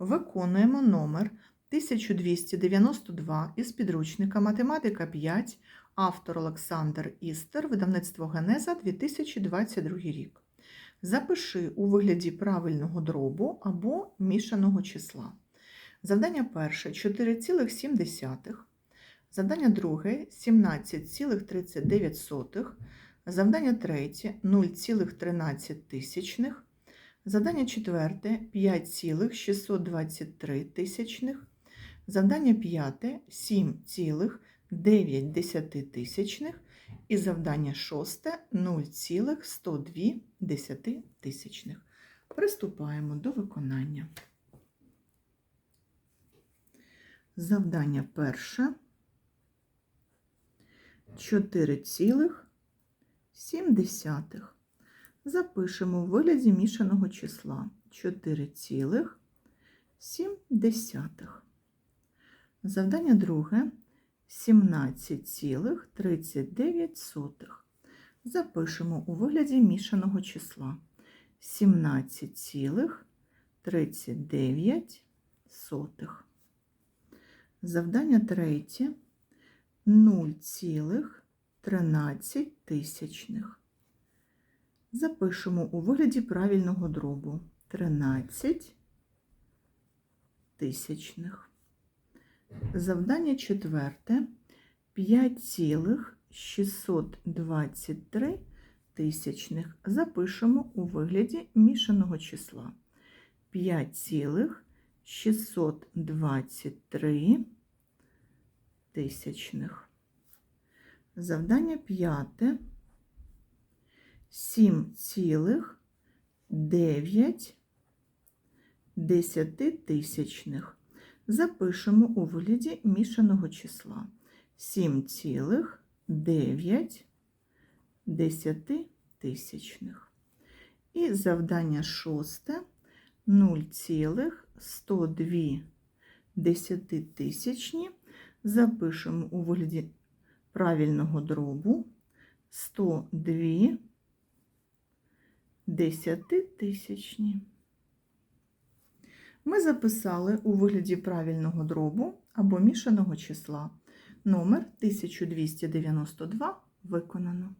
Виконуємо номер 1292 із підручника Математика 5, автор Олександр Істер, видавництво Генеза 2022 рік. Запиши у вигляді правильного дробу або мішаного числа. Завдання перше 4,7. Завдання друге 17,39. Завдання третє 0,13. Завдання четверте 5,623 тисячних. Завдання п'яте 7,9 тисячних. І завдання шосте 0,102 тисячних. Приступаємо до виконання. Завдання перше 4,7. Запишемо в вигляді мішаного числа 4,7. Завдання друге 17,39. Запишемо у вигляді мішаного числа 17,39. Завдання третє 0,13 тисячних. Запишемо у вигляді правильного дробу 13 тисячних. Завдання четверте 5,623 тисячних. Запишемо у вигляді мішаного числа 5,623 тисячних. Завдання п'яте 7,9 десятитисячних. Запишемо у вигляді мішаного числа 7,9 десятитисячних. І завдання шосте 0,102 десятитисячні. Запишемо у вигляді правильного дробу 102 десятитисячні. Ми записали у вигляді правильного дробу або мішаного числа. Номер 1292 виконано.